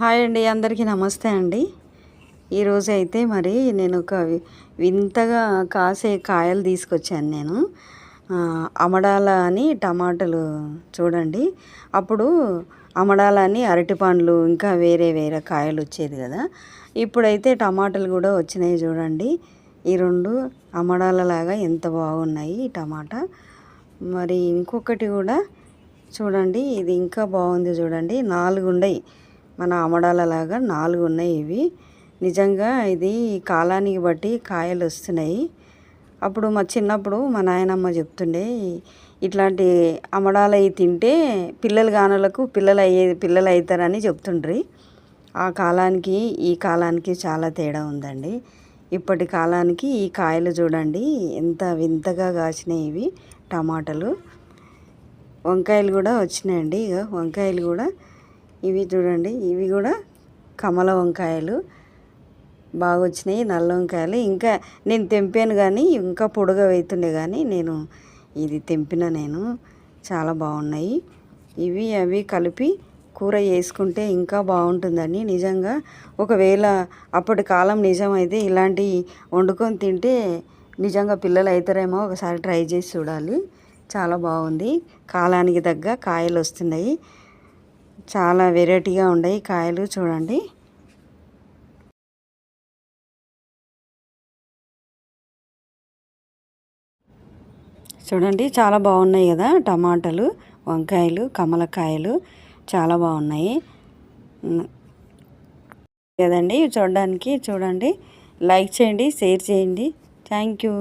Hi అండి అందరికీ నమస్తే అండి. ఈరోజు అయితే మరి నేను ఒక వింతగా కాసే కాయలు తీసుకొచ్చాను నేను. అమడాల అని టమాటాలు చూడండి. అప్పుడు అమడాల అని అరటి పండ్లు ఇంకా వేరే వేరే కాయలు వచ్చేది కదా. ఇప్పుడైతే టమాటాలు కూడా వచ్చినాయి చూడండి. ఈ రెండు అమడాలలాగా ఎంత బాగున్నాయి ఈ టమాటా. మరి ఇంకొకటి కూడా చూడండి ఇది ఇంకా బాగుంది చూడండి. నాలుగు ఉన్నాయి మన అమడాల లాగా నాలుగు ఉన్నాయి ఇవి. నిజంగా ఇది కాలానికి బట్టి కాయలు వస్తున్నాయి. అప్పుడు మా చిన్నప్పుడు మా నాయనమ్మ చెప్తుండే ఇట్లాంటి అమడాలు అవి తింటే పిల్లలు కానులకు పిల్లలు అయ్యే పిల్లలు అవుతారని చెప్తుండ్రి. ఆ కాలానికి ఈ కాలానికి చాలా తేడా ఉందండి. ఇప్పటి కాలానికి ఈ కాయలు చూడండి ఎంత వింతగా కాసినాయి ఇవి టమాటాలు. వంకాయలు కూడా వచ్చినాయండి ఇక వంకాయలు కూడా ఇవి చూడండి ఇవి కూడా కమల వంకాయలు. బాగా వచ్చినాయి నల్ల వంకాయలు. ఇంకా నేను తెంపాను కానీ ఇంకా పొడుగా అవుతుండే కానీ నేను ఇది తెంపిన నేను. చాలా బాగున్నాయి. ఇవి అవి కలిపి కూర చేసుకుంటే ఇంకా బాగుంటుందని నిజంగా ఒకవేళ అప్పటి కాలం నిజమైతే ఇలాంటి వండుకొని తింటే నిజంగా పిల్లలు అవుతారేమో ఒకసారి ట్రై చేసి చూడాలి. చాలా బాగుంది. కాలానికి తగ్గ కాయలు వస్తున్నాయి చాలా వెరైటీగా ఉన్నాయి కాయలు చూడండి. చూడండి చాలా బాగున్నాయి కదా టమాటాలు వంకాయలు కమలకాయలు చాలా బాగున్నాయి. కదండి చూడడానికి చూడండి. లైక్ చేయండి షేర్ చేయండి. Thank you.